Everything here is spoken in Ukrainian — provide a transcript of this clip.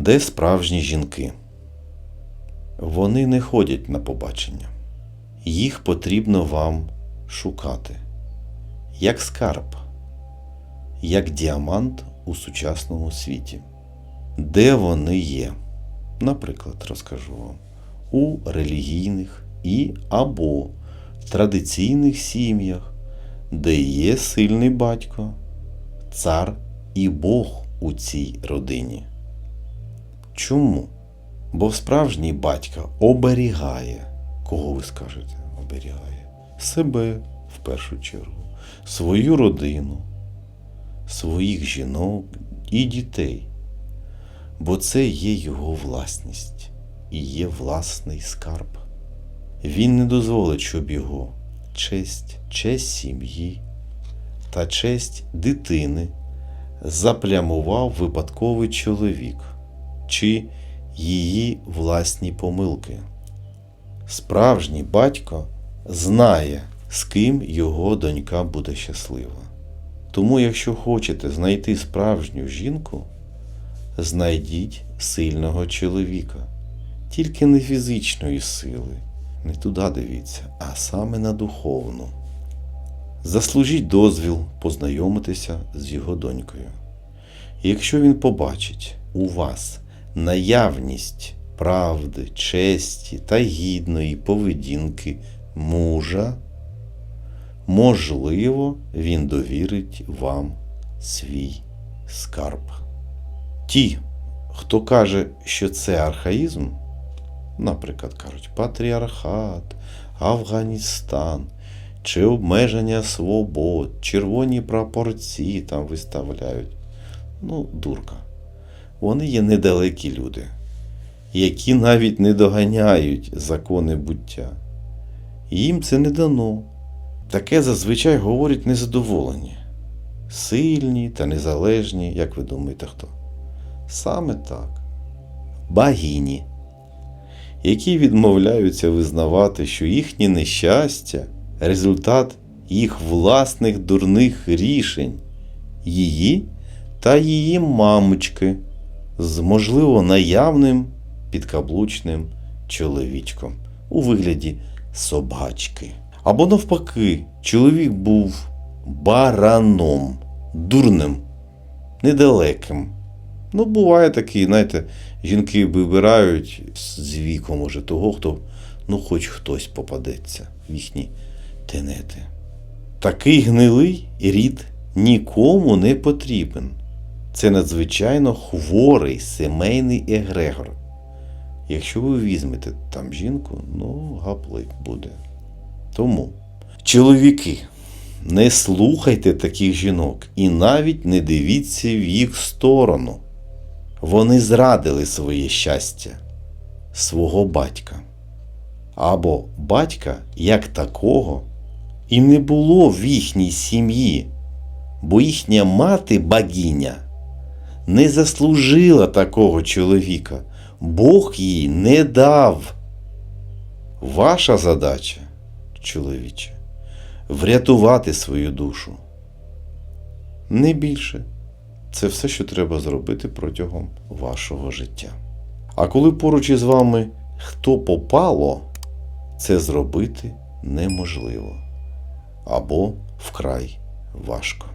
Де справжні жінки? Вони не ходять на побачення. Їх потрібно вам шукати. Як скарб, як діамант у сучасному світі. Де вони є? Наприклад, розкажу вам, у релігійних і або традиційних сім'ях, де є сильний батько, цар і Бог у цій родині. Чому? Бо справжній батько оберігає, кого ви скажете, оберігає себе в першу чергу, свою родину, своїх жінок і дітей. Бо це є його власність і є власний скарб. Він не дозволить, щоб його честь, честь сім'ї та честь дитини заплямував випадковий чоловік чи її власні помилки. Справжній батько знає, з ким його донька буде щаслива. Тому, якщо хочете знайти справжню жінку, знайдіть сильного чоловіка, тільки не фізичної сили, не туди дивіться, а саме на духовну. Заслужіть дозвіл познайомитися з його донькою. Якщо він побачить у вас наявність правди, честі та гідної поведінки мужа, можливо, він довірить вам свій скарб. Ті, хто каже, що це архаїзм, наприклад, кажуть, патріархат, Афганістан, чи обмеження свобод, червоні прапорці там виставляють. Ну, дурка. Вони є недалекі люди, які навіть не доганяють закони буття. Їм це не дано. Таке зазвичай говорять незадоволені. Сильні та незалежні, як ви думаєте, хто? Саме так. Багіні, які відмовляються визнавати, що їхнє нещастя результат їх власних дурних рішень, її та її мамочки з можливо наявним підкаблучним чоловічком у вигляді собачки. Або навпаки, чоловік був бараном, дурним, недалеким. Ну, буває такі, знаєте, жінки вибирають з віком уже того, хто, ну, хоч хтось попадеться в їхні тенети. Такий гнилий рід нікому не потрібен. Це надзвичайно хворий сімейний егрегор. Якщо ви візьмете там жінку, ну, гаплик буде. Тому, чоловіки, не слухайте таких жінок і навіть не дивіться в їх сторону. Вони зрадили своє щастя, свого батька. Або батька як такого і не було в їхній сім'ї, бо їхня мати богиня не заслужила такого чоловіка. Бог їй не дав. Ваша задача, чоловіче, врятувати свою душу. Не більше. Це все, що треба зробити протягом вашого життя. А коли поруч із вами хто попало, це зробити неможливо або вкрай важко.